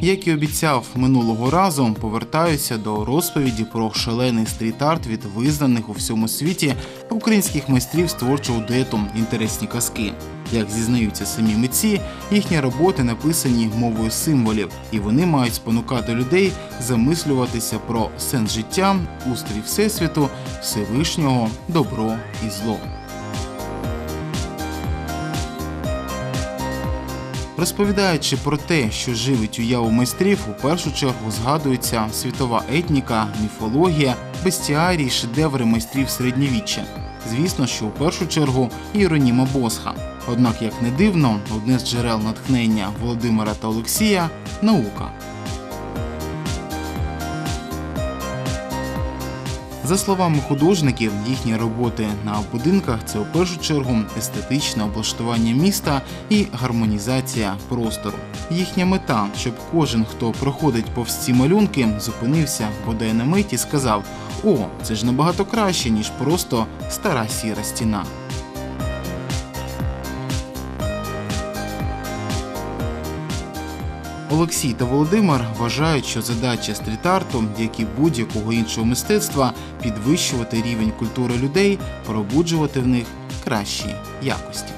Як і обіцяв минулого разу, повертаюся до розповіді про шалений стріт-арт від визнаних у всьому світі українських майстрів з творчого дуету інтересні казки. Як зізнаються самі митці, їхні роботи написані мовою символів, і вони мають спонукати людей замислюватися про сенс життя, устрій всесвіту, Всевишнього, добро і зло. Розповідаючи про те, що живить уяву майстрів, у першу чергу згадується світова етніка, міфологія, бестіарії, шедеври майстрів середньовіччя. Звісно, що у першу чергу Іероніма Босха. Однак, як не дивно, одне з джерел натхнення Володимира та Олексія наука. За словами художників, їхні роботи на будинках це у першу чергу естетичне облаштування міста і гармонізація простору. Їхня мета, щоб кожен, хто проходить повз ці малюнки, зупинився бодай на мить і сказав: О, це ж набагато краще, ніж просто стара сіра стіна. Олексій та Володимир вважають, що задача стріт-арту, як і будь-якого іншого мистецтва, підвищувати рівень культури людей, пробуджувати в них кращі якості.